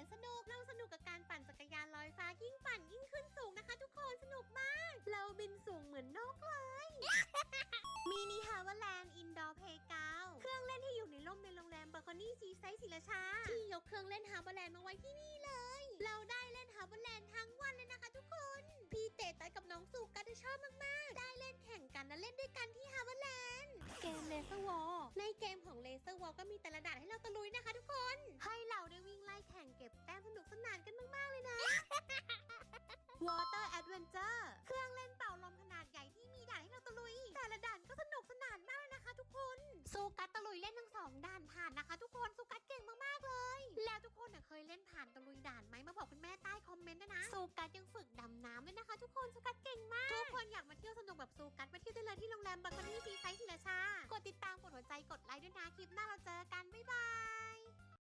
นสนุก เราสนุกกับการปั่นจักรยานลอยฟ้ายิ่งปั่นยิ่งขึ้นสูงนะคะ ทุกคนสนุกมาก เราบินสูงเหมือนนกเลยมินิฮาวาแลนด์อินดอร์เพย์กาเครื่องเล่นที่อยู่ในร่มในโรงแรมบาคอนี่ซีไซส์ศิลาชา ที่ยกเครื่องเล่นฮาวาแลนด์มาไว้ที่นี่เลย เราได้เล่นฮาวาแลนด์ทั้งวันเลยนะคะทุกคน พี่เต๋ตัดกับน้องสุกันชอบมากๆ ได้เล่นแข่งกันและเล่นด้วยกันที่ฮาวาแลนด์ เกมเลเซอร์วอลในเกมของเลเซอร์วอลก็มีแต่ละด่านให้เราตะลุยนะคะทุกคน ซูกัสตะลุยเล่นทั้งสองด่านผ่านนะคะ ทุกคนซูกัสเก่งมากๆเลย แล้วทุกคนน่ะเคยเล่นผ่านตะลุยด่านไหมมาบอกคุณแม่ใต้คอมเมนต์ด้วยนะซูกัสยังฝึกดำน้ำด้วยนะคะ ทุกคนซูกัสเก่งมากทุกคนอยากมาเที่ยวสนุกแบบซูกัสมาเที่ยวได้เลยที่โรงแรมบาคานี่ซีไซส์ศิลาชากดติดตามกดหัวใจกดไลค์ด้วยนะคลิปหน้าเราเจอ